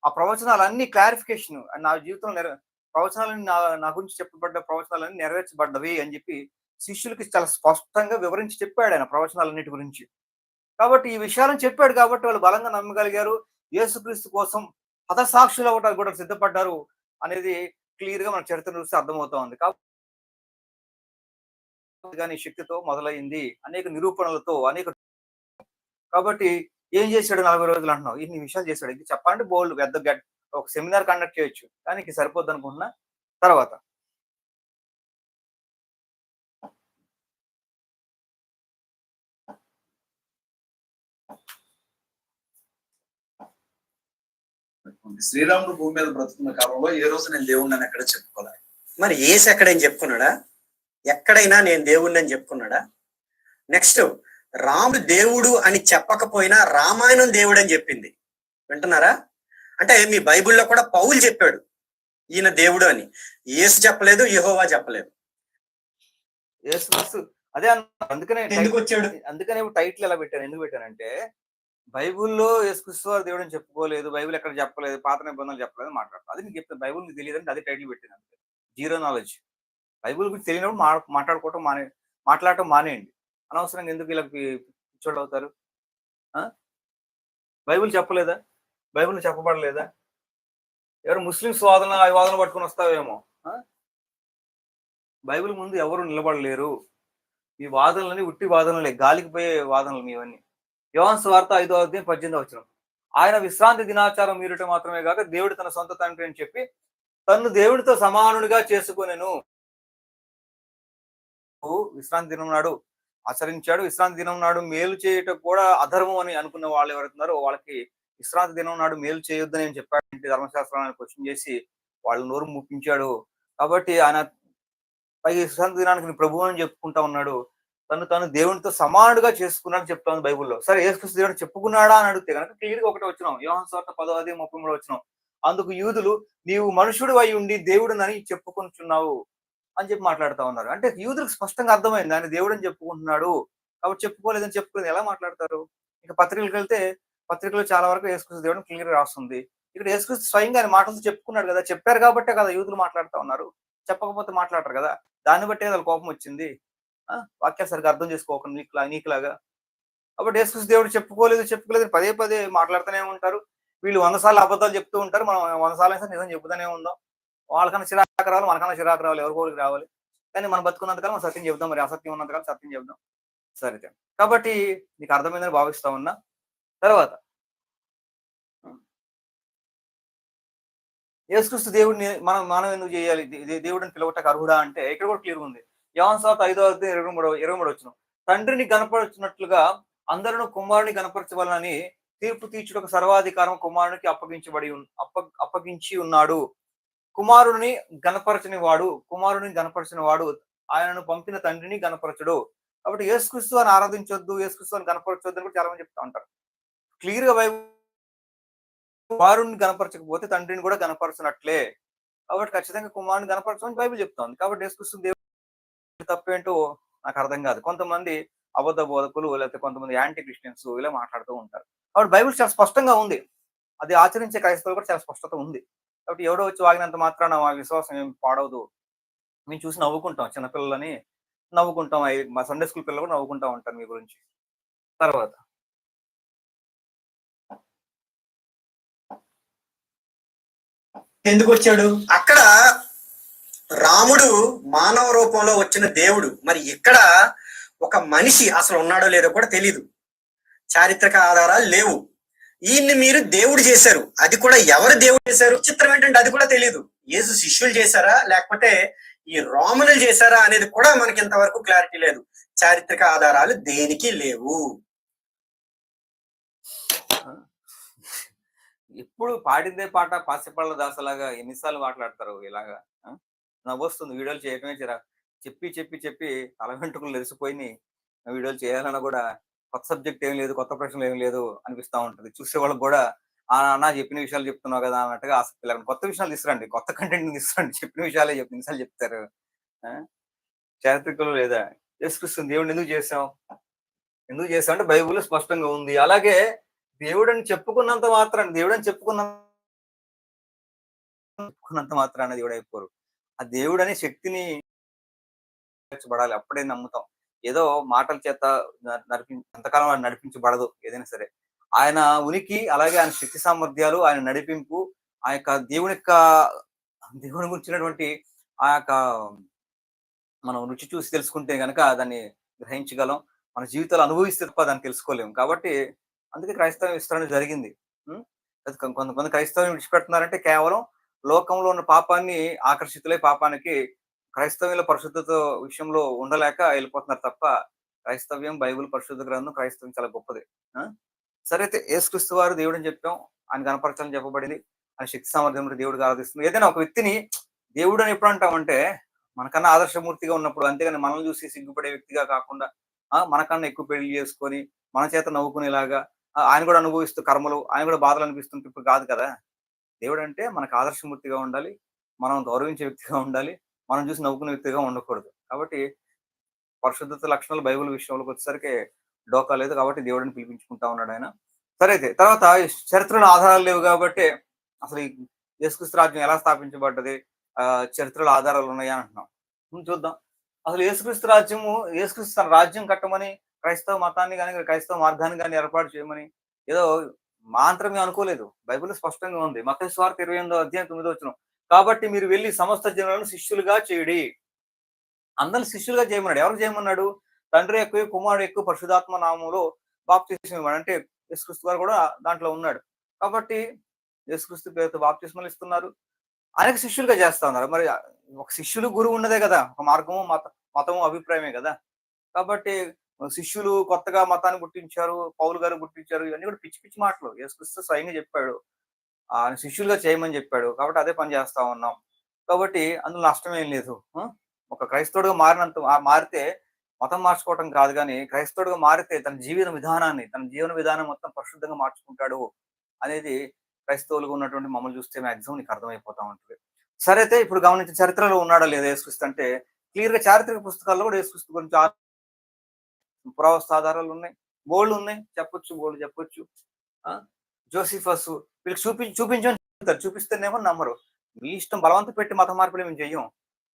ఆ ప్రవచనాలన్నీ క్లారిఫికేషన్ నా జీవితంలో నెర ప్రవచనాలన్నీ నా నా గురించి చెప్పబడ్డ ప్రవచనాలన్నీ నెరవేర్చబడ్డవి అని చెప్పి శిష్యులకి చాలా స్పష్టంగా వివరించి చెప్పాడు ఆయన ప్రవచనాలన్నిటి గురించి. కాబట్టి ఈ విషయాలను చెప్పాడు కాబట్టి వాళ్ళు బలంగా నమ్మగలిగారు. యేసుక్రీస్తు కోసం హతసాక్షులు అవ్వడానికి కూడా సిద్ధపడ్డారు అనేది క్లియర్గా మన చరిత్ర చూస్తే అర్థమవుతా ఉంది. కాబట్టి కానీ శక్తితో మొదలైంది. అనేక నిరూపణలతో అనేక కాబట్టి ఏం చేశాడు నలభై రోజులు అంటున్నావు? ఇన్ని విషయాలు చేశాడు. ఇది చెప్పండి బోల్డ్ పెద్ద గడ్ ఒక సెమినార్ కండక్ట్ చేయొచ్చు. కానీ సరిపోద్ది అనుకుంటున్నా. తర్వాత శ్రీరాముడు భూమి మీద బ్రతుకున్న కాలంలో ఏ రోజు నేను దేవుణ్ణి అని ఎక్కడ చెప్పుకోలేదు మరి ఏసు ఎక్కడైనా చెప్పుకున్నాడా? ఎక్కడైనా నేను దేవుణ్ణి అని చెప్పుకున్నాడా? నెక్స్ట్ రాముడు దేవుడు అని చెప్పకపోయినా రామాయణం దేవుడు అని చెప్పింది. వింటున్నారా? అంటే మీ బైబిల్లో కూడా పౌలు చెప్పాడు ఈయన దేవుడు అని. యేసు చెప్పలేదు యెహోవా చెప్పలేదు. అదే అందుకనే ఎందుకు వచ్చాడు? అందుకనే టైటిల్ ఎలా పెట్టాను ఎందుకు పెట్టానంటే బైబుల్లో యేసుక్రీస్తు దేవుడు అని చెప్పుకోలేదు బైబిల్ ఎక్కడ చెప్పలేదు పాత నిబంధనలు చెప్పలేదు మాట్లాడతారు. అది నీకు చెప్తాను బైబుల్ నీకు తెలియదు అంటే అదే టైటిల్ పెట్టింది అంతే. Zero knowledge. బైబుల్ గురించి తెలియనప్పుడు మా మాట్లాడుకోవటం మానే మాట్లాడటం మానేయండి. అనవసరంగా ఎందుకు ఇలా పిచ్చోళ్ళు అవుతారు? ఆ? బైబిల్ చెప్పలేదా? బైబిల్ చెప్పబడలేదా? ఎవరు ముస్లింస్ వాదన వాదన పట్టుకొని వస్తావేమో? బైబిల్ ముందు ఎవరు నిలబడలేరు? ఈ వాదనలని ఉట్టి వాదనలే గాలికి పోయే వాదనలు మీవన్నీ యోహన్ స్వార్థ ఐదో అధ్యాయం పద్దెనిమిది వచ్చిన ఆయన విశ్రాంతి దినాచారం మీరుట మాత్రమే కాక దేవుడు తన సొంత తండ్రి అని చెప్పి తన్ను దేవుడితో సమానుడిగా చేసుకునేను. విశ్రాంతి దినం నాడు ఆచరించాడు. విశ్రాంతి దినం నాడు మేలు చేయటం కూడా అధర్మం అని అనుకున్న వాళ్ళు ఎవరుతున్నారో వాళ్ళకి విశ్రాంతి దినం నాడు మేలు చేయొద్దని అని చెప్పాడు ధర్మశాస్త్రాన్ని క్వశ్చన్ చేసి వాళ్ళు నోరు ముప్పించాడు కాబట్టి ఆయన పైగా విశ్రాంతి దినానికి ప్రభు ప్రభువు అని చెప్పుకుంటా ఉన్నాడు. తను తను దేవునితో సమానుడుగా చేసుకున్నాడు చెప్తాను బైబుల్లో. సరే యేసుక్రీస్తు దేవుడు చెప్పుకున్నాడా అని అడిగితే కనుక క్లియర్గా ఒకటి వచ్చినాం. యోహన్ స్వార్థ పదో అదే ముప్పై మూడు వచ్చినాం అందుకు యూదులు నీవు మనుషుడు అయి ఉండి దేవుడునని చెప్పుకుంటున్నావు అని చెప్పి మాట్లాడుతా ఉన్నారు. అంటే యూదులకు స్పష్టంగా అర్థమైంది. ఆయన దేవుడు అని చెప్పుకుంటున్నాడు. కాబట్టి చెప్పుకోలేదని చెప్పుకునేది ఎలా మాట్లాడతారు? ఇక పత్రికలకు వెళ్తే పత్రికలో చాలా వరకు యేసుక్రీస్తు దేవుడు క్లియర్ రాస్తుంది. ఇక్కడ యేసుక్రీస్తు స్వయంగా ఆయన మాటలతో చెప్పుకున్నాడు కదా. చెప్పారు కాబట్టే కదా యూదులు మాట్లాడుతా ఉన్నారు. చెప్పకపోతే మాట్లాడరు కదా. దాన్ని బట్టే వాళ్ళ కోపం వచ్చింది. వాక్యాలు సరిగ్గా అర్థం చేసుకోకుండా నీకులా నీకులాగా. కాబట్టి యేసుక్రీస్తు దేవుడు చెప్పుకోలేదు చెప్పుకోలేదు. పదే పదే మాట్లాడుతూనే ఉంటారు. వీళ్ళు వంద సార్లు అబద్ధాలు చెప్తూ ఉంటారు. మనం వంద సార్లు అయితే నిజం చెబుతూనే ఉందాం వాళ్ళకన్నా చిరాకు రావాలి మనకన్నా చిరాకు రావాలి. ఎవరికోరికి రావాలి. కానీ మనం బతుకున్నంతకాలం మనం సత్యం చెబుదాం మరి అసత్యం ఉన్నంతకాలం సత్యం చెబుదాం సరే కాబట్టి నీకు అర్థమైందని భావిస్తా ఉన్నా. తర్వాత యేసుక్రీస్తు దేవుడిని మనం మనం ఎందుకు చేయాలి? దేవుడిని పిలవటకు అర్హుడా అంటే ఇక్కడ కూడా క్లియర్ ఉంది. యోహాన్ సాత్ ఐదో అధ్యాయం ఇరవై మూడు ఇరవై మూడు వచ్చిన తండ్రిని గనపరచినట్లుగా అందరూ కుమారుని గనపరచవాలని తీర్పు తీర్చుటకు సర్వాధికారం కుమారునికి అప్పగించబడి అప్ప అప్పగించి ఉన్నాడు. కుమారుని గనపరచని వాడు కుమారుని గనపరచిన వాడు ఆయనను పంపిన తండ్రిని గనపరచడు కాబట్టి యేసుక్రీస్తు అని ఆరాధించొద్దు యేసుక్రీస్తు అని గనపరచొద్దు అని కూడా చాలా మంది చెప్తా ఉంటారు. క్లియర్గా కుమారుని గనపరచకపోతే తండ్రిని కూడా గనపరచినట్లే కాబట్టి ఖచ్చితంగా కుమారుని గనపరచమని బైబిల్ చెప్తోంది. కాబట్టి యేసుక్రీస్తు తప్పేంటో నాకు అర్థం కాదు. కొంతమంది అబద్ధ బోధకులు లేకపోతే కొంతమంది యాంటీ క్రిస్టియన్స్ ఇలా మాట్లాడుతూ ఉంటారు. కాబట్టి బైబిల్ చాలా స్పష్టంగా ఉంది. అది ఆచరించే క్రైస్తవులు కూడా చాలా స్పష్టత ఉంది. కాబట్టి ఎవడో వచ్చి వాగినంత మాత్రాన మా విశ్వాసం ఏం పాడవదు. మేము చూసి నవ్వుకుంటాం. చిన్నపిల్లలని నవ్వుకుంటాం. అయి- మా సండే స్కూల్ పిల్లలు కూడా నవ్వుకుంటా ఉంటారు మీ గురించి. తర్వాత. ఎందుకు వచ్చాడు? అక్కడ రాముడు మానవ రూపంలో వచ్చిన దేవుడు. మరి ఇక్కడ ఒక మనిషి అసలు ఉన్నాడో లేదో కూడా తెలీదు. చారిత్రక ఆధారాలు లేవు. ఈయన్ని మీరు దేవుడు చేశారు. అది కూడా ఎవరు దేవుడు చేశారు? చిత్రం ఏంటంటే అది కూడా తెలియదు యేసు శిష్యులు చేశారా? లేకపోతే ఈ రోమనులు చేశారా అనేది కూడా మనకి ఇంతవరకు క్లారిటీ లేదు. చారిత్రక ఆధారాలు దేనికి లేవు? ఎప్పుడు పాడిందే పాట పాసిపళ్ళ దాసలాగా ఎన్నిసార్లు మాట్లాడతారు ఇలాగా? ఆ? నవ్వొస్తుంది వీడియోలు చేయటమే చిరా. చెప్పి చెప్పి చెప్పి అలవెంటుకులు వెంట్రుకలు నెరిసిపోయి వీడియోలు చేయాలన్నా కూడా కొత్త సబ్జెక్ట్ ఏం లేదు కొత్త ప్రశ్నలు ఏం లేదు అనిపిస్తా ఉంటది. చూసే వాళ్ళకి కూడా ఆ అన్న చెప్పిన విషయాలు చెప్తున్నావు కదా అన్నట్టుగా ఆసక్తి లేకుండా కొత్త విషయాలు తీసుకురండి కొత్త కంటెంట్ తీసుకురండి. చెప్పిన విషయాలే చెప్పిన విషయాలు చెప్తారు. ఆ? చారిత్రకులు లేదా? చేసుకొస్తుంది దేవుడిని ఎందుకు చేసాం ఎందుకు చేసాం అంటే బైబుల్ స్పష్టంగా ఉంది. అలాగే దేవుడు అని చెప్పుకున్నంత మాత్రాన్ని దేవుడు అని చెప్పుకున్న చెప్పుకున్నంత మాత్రాన దేవుడు అయిపోరు. ఆ దేవుడు అనే శక్తిని నడిపించబడాలి. అప్పుడే నమ్ముతాం. ఏదో మాటల చేత నడిపి ఎంతకాలం ఆయన నడిపించబడదు ఏదైనా సరే. ఆయన ఉనికి అలాగే ఆయన శక్తి సామర్థ్యాలు ఆయన నడిపింపు ఆ యొక్క దేవుని యొక్క దేవుని గురించినటువంటి ఆ యొక్క మనం రుచి చూసి తెలుసుకుంటే కనుక దాన్ని గ్రహించగలం. మన జీవితాలు అనుభవిస్తే తప్ప దాన్ని తెలుసుకోలేము. కాబట్టి అందుకే క్రైస్తవ విస్తరణ జరిగింది. కొంతమంది క్రైస్తవం విడిచిపెడుతున్నారంటే కేవలం లోకంలో ఉన్న పాపాన్ని ఆకర్షితులై పాపానికి క్రైస్తవ్యం పరిశుద్ధత విషయంలో ఉండలేక వెళ్ళిపోతున్నారు తప్ప క్రైస్తవ్యం బైబిల్ పరిశుద్ధ గ్రంథం క్రైస్తవం చాలా గొప్పది. సరే అయితే యేసుక్రీస్తు వారు దేవుడు అని చెప్పాం. ఆయన కనపరచాలని చెప్పబడింది. ఆయన శక్తి సామర్థ్యం దేవుడికి ఆరాధిస్తుంది. ఏదైనా ఒక వ్యక్తిని దేవుడు అని ఎప్పుడు అంటామంటే మనకన్నా ఆదర్శమూర్తిగా ఉన్నప్పుడు అంతేగాని మనల్ని చూసి సిగ్గుపడే వ్యక్తిగా కాకుండా మనకన్నా ఎక్కువ పెళ్ళి చేసుకొని మన చేత నవ్వుకునేలాగా ఆయన కూడా అనుభవిస్తూ కర్మలు ఆయన కూడా బాధలు అనిపిస్తుంటే ఇప్పుడు కాదు కదా? దేవుడు అంటే మనకు ఆదర్శమూర్తిగా ఉండాలి. మనం గౌరవించే వ్యక్తిగా ఉండాలి. మనం చూసి నవ్వుకునే వ్యక్తిగా ఉండకూడదు. కాబట్టి పరిశుద్ధత లక్షణాలు బైబిల్ విషయంలోకి వచ్చేసరికి డోకా లేదు కాబట్టి దేవుడిని పిలిపించుకుంటా ఉన్నాడు ఆయన. సరే అయితే తర్వాత చరిత్రలో ఆధారాలు లేవు కాబట్టి అసలు ఈ యేసుక్రీస్తు రాజ్యం ఎలా స్థాపించబడ్డది? ఆ చరిత్రలో ఆధారాలు ఉన్నాయా అంటున్నాం. చూద్దాం. అసలు యేసుక్రీస్తు రాజ్యము యేసుక్రీస్తు తన రాజ్యం కట్టమని క్రైస్తవ మతాన్ని కానీ క్రైస్తవ మార్గాన్ని కానీ ఏర్పాటు చేయమని ఏదో మాత్రమే అనుకోలేదు. బైబిల్ స్పష్టంగా ఉంది. మత స్వార్థ ఇరవై ఎనిమిదో అధ్యాయం తొమ్మిదో వచ్చిన కాబట్టి మీరు వెళ్ళి సమస్త జనులను శిష్యులుగా చేయడి. అందరిని శిష్యులుగా చేయమన్నాడు. ఎవరు చేయమన్నాడు? తండ్రి ఎక్కువ కుమారుడు ఎక్కువ పరిశుధాత్మ నామంలో బాప్తిస్మం ఇవ్వడు అంటే యేసుక్రీస్తు గారు కూడా దాంట్లో ఉన్నాడు. కాబట్టి యేసుక్రీస్తు పేరుతో బాప్తిస్మలు ఇస్తున్నారు. అనేక శిష్యులుగా చేస్తా ఉన్నారు. మరి ఒక శిష్యులు గురువు ఉన్నదే కదా. ఒక మార్గము మత మతము అభిప్రాయమే కదా. కాబట్టి శిష్యులు కొత్తగా మతాన్ని గుర్తించారు పౌలు గారు గుర్తించారు ఇవన్నీ కూడా పిచ్చి పిచ్చి మాటలు. యేసుక్రీస్తు స్వయంగా చెప్పాడు. ఆ శిష్యులుగా చేయమని చెప్పాడు. కాబట్టి అదే పని చేస్తా ఉన్నాం. కాబట్టి అందులో నష్టం ఏం లేదు. ఒక క్రైస్తవుడుగా మారినంత ఆ- మారితే మతం మార్చుకోవటం కాదు కానీ క్రైస్తవుడుగా మారితే తన జీవన విధానాన్ని తన జీవన విధానం మొత్తం పరిశుద్ధంగా మార్చుకుంటాడు అనేది క్రైస్తవులుగా ఉన్నటువంటి మమ్మల్ని చూస్తే మాక్సిమం నీకు అర్థమైపోతా ఉంటుంది. సరే అయితే ఇప్పుడు గమనించిన చరిత్రలో ఉన్నాడా లేదా యేసుక్రీస్తు అంటే క్లియర్గా చారిత్రక పుస్తకాల్లో కూడా యేసుక్రీస్తు గురించి పురావస్తు ఆధారాలు ఉన్నాయి బోల్డ్ ఉన్నాయి చెప్పొచ్చు బోల్డ్ చెప్పొచ్చు. ఆ? జోసిఫస్ వీళ్ళకి చూపి చూపించని చెప్తారు. చూపిస్తేనేమో నమ్మరు. మీ ఇష్టం బలవంత పెట్టి మత మార్పులు మేము చెయ్యం.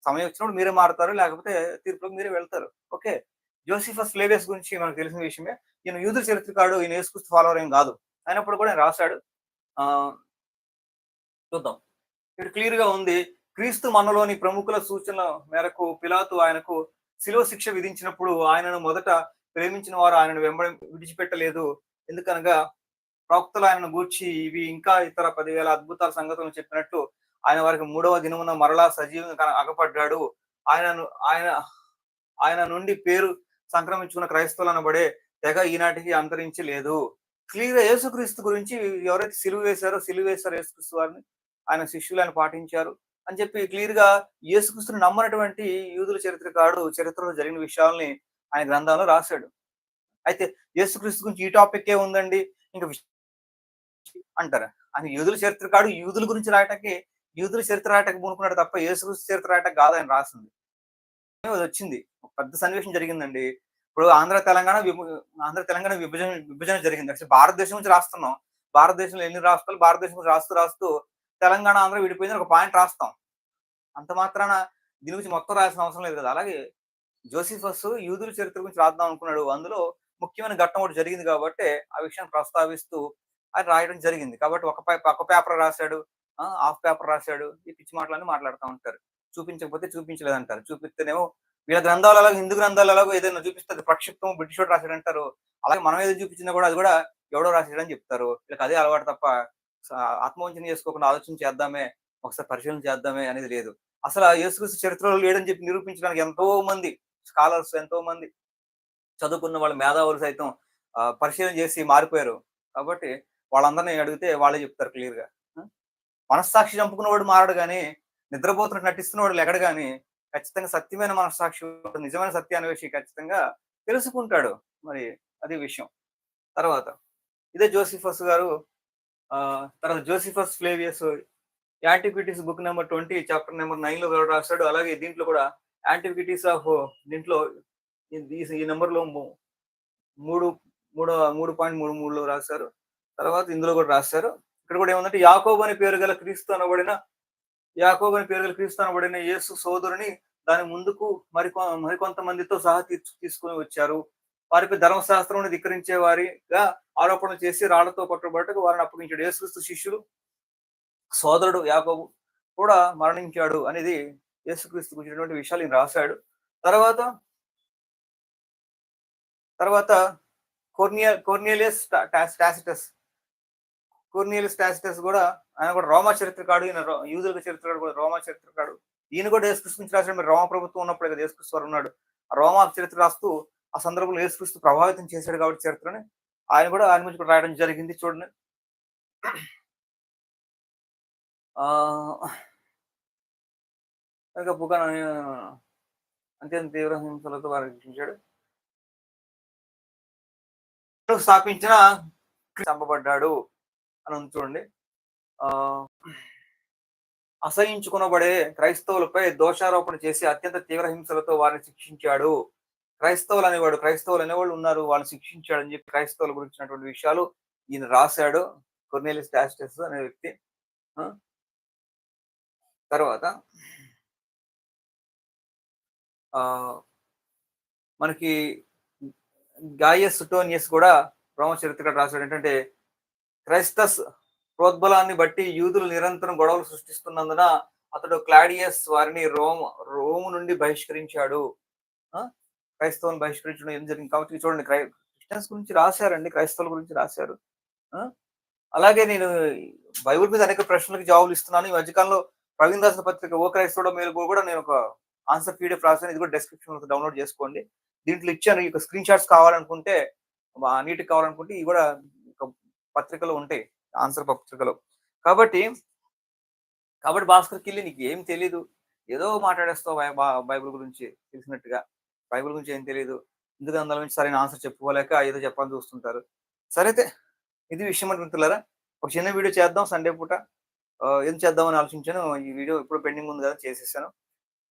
సమయం వచ్చినప్పుడు మీరే మారుతారు లేకపోతే తీర్పులోకి మీరే వెళ్తారు. ఓకే. జోసిఫస్ ఫ్లేవియస్ గురించి మనకు తెలిసిన విషయమే. ఈయన యూదుల చరిత్రకాడు ఈయన యేసుక్రీస్తు ఫాలోవర్ ఏం కాదు. అయినప్పుడు కూడా ఆయన రాశాడు. ఆ చూద్దాం. ఇక్కడ క్లియర్గా ఉంది. క్రీస్తు మనలోని ప్రముఖుల సూచనల మేరకు పిలాతు ఆయనకు శిలో శిక్ష విధించినప్పుడు ఆయనను మొదట ప్రేమించిన వారు ఆయనను వెంబడి విడిచిపెట్టలేదు. ఎందుకనగా ప్రవక్తలు ఆయనను గూర్చి ఇవి ఇంకా ఇతర పదివేల అద్భుతాల సంగతులను చెప్పినట్టు ఆయన వారికి మూడవ దినమున మరలా సజీవంగా అగపడ్డాడు. ఆయనను ఆయన ఆయన నుండి పేరు సంక్రమించుకున్న క్రైస్తవులు అనబడే తెగ ఈనాటికి అంతరించి లేదు. క్లియర్ యేసుక్రీస్తు గురించి ఎవరైతే సిలువ వేశారో సిలువ వేశారో యేసుక్రీస్తు వారిని ఆయన శిష్యులు ఆయన పాటించారు అని చెప్పి క్లియర్గా యేసుక్రీస్తుని నమ్మనటువంటి యూదుల చరిత్రకాడు చరిత్రలో జరిగిన విషయాల్ని ఆయన గ్రంథంలో రాశాడు. అయితే యేసుక్రీస్తు గురించి ఈ టాపిక్ ఏ ఉందండి? ఇంకా అంటారు? ఆయన యూదుల చరిత్రకాడు యూదుల గురించి రాయటానికి యూదుల చరిత్ర రాయటకు పూనుకున్నాడు తప్ప యేసుక్రీస్తు చరిత్ర రాయటకు కాదు ఆయన రాసింది. అది వచ్చింది. ఒక పెద్ద సన్నివేశం జరిగిందండి. ఇప్పుడు ఆంధ్ర తెలంగాణ విభ- ఆంధ్ర తెలంగాణ విభజన విభజన జరిగింది. అసలు భారతదేశం నుంచి రాస్తున్నాం. భారతదేశంలో ఎన్ని రాష్ట్రాలు భారతదేశం నుంచి రాస్తూ రాస్తూ తెలంగాణ ఆంధ్ర విడిపోయింది ఒక పాయింట్ రాస్తాం. అంత మాత్రాన దీని గురించి మొత్తం రాయాల్సిన అవసరం లేదు కదా. అలాగే జోసిఫస్ యూదుల చరిత్ర గురించి రాద్దాం అనుకున్నాడు. అందులో ముఖ్యమైన ఘట్టం ఒకటి జరిగింది కాబట్టి ఆ విషయాన్ని ప్రస్తావిస్తూ అది రాయడం జరిగింది. కాబట్టి ఒక పై- ఒక పేపర్ రాశాడు. హాఫ్ పేపర్ రాశాడు. ఈ పిచ్చి మాటలన్నీ మాట్లాడుతూ ఉంటారు. చూపించకపోతే చూపించలేదంటారు. చూపిస్తేనేమో వీళ్ళ గ్రంథాలలో హిందూ గ్రంథాలు ఏదైనా చూపిస్తే ప్రక్షిప్తం బ్రిటిష్ వాడు రాశాడు అంటారు అలాగే మనం ఏదో చూపించినా కూడా అది కూడా ఎవడో రాశాడని చెప్తారు. వీళ్ళకి అదే అలవాటు తప్ప ఆత్మవంచన చేసుకోకుండా ఆలోచన చేద్దామే ఒకసారి పరిశీలన చేద్దామే అనేది లేదు. అసలు ఆ యేసుక్రీస్తు చరిత్రలో లేడని చెప్పి నిరూపించడానికి ఎంతో మంది స్కాలర్స్ ఎంతో మంది చదువుకున్న వాళ్ళ మేధావులు సైతం పరిశీలన చేసి మారిపోయారు. కాబట్టి వాళ్ళందరినీ అడిగితే వాళ్ళే చెప్తారు క్లియర్గా. మనస్సాక్షి చంపుకున్నవాడు మారడు కానీ నిద్రపోతున్నట్టు నటిస్తున్నవాడు ఎక్కడ కానీ ఖచ్చితంగా సత్యమైన మనస్సాక్షి నిజమైన సత్యాన్ని విషయం ఖచ్చితంగా తెలుసుకుంటాడు. మరి అది విషయం. తర్వాత ఇదే జోసిఫస్ గారు ఆ, తర్వాత Josephus Flavius Antiquities book number twenty chapter number నైన్లో రాశాడు. అలాగే దీంట్లో కూడా యాక్టివిటీస్ ఆఫ్ దీంట్లో ఈ- నెంబర్లో నెంబర్లో మూడు మూడు మూడు పాయింట్ మూడు మూడులో రాశారు. తర్వాత ఇందులో కూడా రాశారు. ఇక్కడ కూడా ఏముందంటే యాకోబు అని పేరు గల క్రీస్తు అనబడిన యాకోబు అని పేరు గల క్రీస్తు అనబడిన యేసు సోదరుని దాని ముందుకు మరికొ మరికొంతమందితో సహా తీర్చు తీసుకొని వచ్చారు. వారిపై ధర్మశాస్త్రం ధిక్కరించే వారిగా ఆరోపణలు చేసి రాళ్ళతో పట్టుబడటకు వారిని అప్పగించాడు. యేసుక్రీస్తు శిష్యుడు సోదరుడు యాకోబు కూడా మరణించాడు అనేది యేసుక్రీస్తు గురించినటువంటి విషయాలు ఈయన రాశాడు. తర్వాత తర్వాత కోర్నియా కోర్నియలియస్ టాసిటస్ కోర్నియలియస్ టాసిటస్ కూడా ఆయన కూడా రోమా చరిత్రకాడు ఈయన యూదుల చరిత్రకాడు కూడా రోమా చరిత్రకాడు. ఈయన కూడా యేసుక్రీస్తు గురించి రాశాడు. మరి రోమా ప్రభుత్వం ఉన్నప్పుడే కదా యేసుక్రీస్తు వారు ఉన్నాడు. ఆ రోమా చరిత్ర రాస్తూ ఆ సందర్భంలో యేసుక్రీస్తు ప్రభావితం చేశాడు కాబట్టి చరిత్రని ఆయన కూడా ఆయన గురించి కూడా రాయడం జరిగింది చూడండి. కనుక బుకాన్ అత్యంత తీవ్ర హింసలతో వారిని రక్షించాడు స్థాపించిన చంపబడ్డాడు అని చూడండి. ఆ అసహించుకునబడే క్రైస్తవులపై దోషారోపణ చేసి అత్యంత తీవ్ర హింసలతో వారిని శిక్షించాడు. క్రైస్తవులు అనేవాడు క్రైస్తవులు అనేవాళ్ళు ఉన్నారు వాళ్ళని శిక్షించాడు అని చెప్పి క్రైస్తవుల గురించినటువంటి విషయాలు ఈయన రాశాడు. కొర్నేలిస్ స్టాస్టెస్ అనే వ్యక్తి. ఆ? తర్వాత మనకి గాయస్ సుటోనియస్ కూడా రోమ చరిత్ర రాశాడు. ఏంటంటే క్రైస్తస్ ప్రోద్బలాన్ని బట్టి యూదులు నిరంతరం గొడవలు సృష్టిస్తున్నందున అతడు క్లాడియస్ వారిని రోమ్ రోము నుండి బహిష్కరించాడు. క్రైస్తవులను బహిష్కరించడం ఏం జరిగింది? కాబట్టి చూడండి క్రై క్రిస్టియన్స్ గురించి రాశారండి క్రైస్తవుల గురించి రాశారు. ఆ? అలాగే నేను బైబుల్ మీద అనేక ప్రశ్నలకు జవాబులు ఇస్తున్నాను. ఈ మధ్యకాలంలో ప్రవీణ్ దాస్ పత్రిక ఓ క్రైస్తవుడో మేలు కూడా నేను ఒక ఆన్సర్ పీడిఎఫ్ రాశాను ఇది కూడా డిస్క్రిప్షన్ డౌన్లోడ్ చేసుకోండి. దీంట్లో ఇచ్చాను ఇక స్క్రీన్ షాట్స్ కావాలనుకుంటే నీట్ కావాలనుకుంటే ఇవి కూడా పత్రికలు పత్రికలో ఉంటాయి ఆన్సర్ పత్రికలో. కాబట్టి కాబట్టి భాస్కర్ కిల్లి నీకు ఏం తెలీదు. ఏదో మాట్లాడేస్తావు బైబిల్ గురించి తెలిసినట్టుగా. బైబిల్ గురించి ఏం తెలియదు ఇందుకు అందులో నుంచి సరైన ఆన్సర్ చెప్పుకోలేక ఏదో చెప్పాలని చూస్తుంటారు. సరే అయితే ఇది విషయం అని ఒక చిన్న వీడియో చేద్దాం సండే పూట. ఏం చేద్దామని ఆలోచించాను. ఈ వీడియో ఇప్పుడు పెండింగ్ ఉంది కదా చేసేసాను.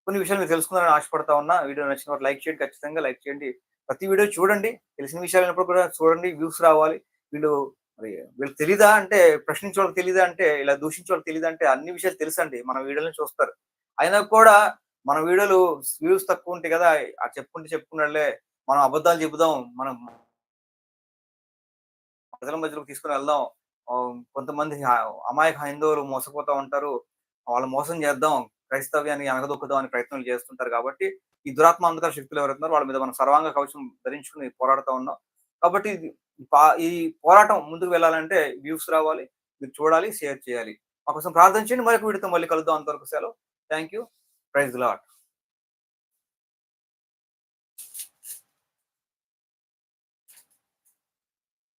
కొన్ని విషయాలు మీరు తెలుసుకుందామని ఆశపడతా ఉన్నా. వీడియో నచ్చిన లైక్ చేయండి. ఖచ్చితంగా లైక్ చేయండి. ప్రతి వీడియో చూడండి. తెలిసిన విషయాలు అయినప్పుడు కూడా చూడండి. వ్యూస్ రావాలి. వీళ్ళు మరి వీళ్ళకి తెలీదా అంటే ప్రశ్నించే వాళ్ళకి తెలీదా అంటే ఇలా దూషించే వాళ్ళకి తెలీదా అంటే అన్ని విషయాలు తెలుసండి. మన వీడియోలను చూస్తారు. అయినా కూడా మన వీడియోలు వ్యూస్ తక్కువ ఉంటాయి కదా. ఆ చెప్పుకుంటే చెప్పుకున్నట్లే మనం అబద్ధాలు చెబుదాం. మనం ప్రజల మధ్యలోకి తీసుకుని వెళ్దాం. కొంతమంది అమాయక హైందవులు మోసపోతా ఉంటారు. వాళ్ళు మోసం చేద్దాం. క్రైస్తవ్యాన్ని అనగదొక్కుదాం అని ప్రయత్నాలు చేస్తుంటారు కాబట్టి ఈ దురాత్మ అంధకార శక్తులు ఎవరుతున్నారో వాళ్ళ మీద మనం సర్వాంగ కవచం ధరించుకుని పోరాడుతూ ఉన్నాం. కాబట్టి ఈ పా- ఈ పోరాటం ముందుకు వెళ్ళాలంటే వ్యూస్ రావాలి మీరు చూడాలి షేర్ చేయాలి. మా కోసం ప్రార్థన మరొక వీడితో మళ్ళీ కలుద్దాం. అంతవరకు సెలవు. Thank you praise lot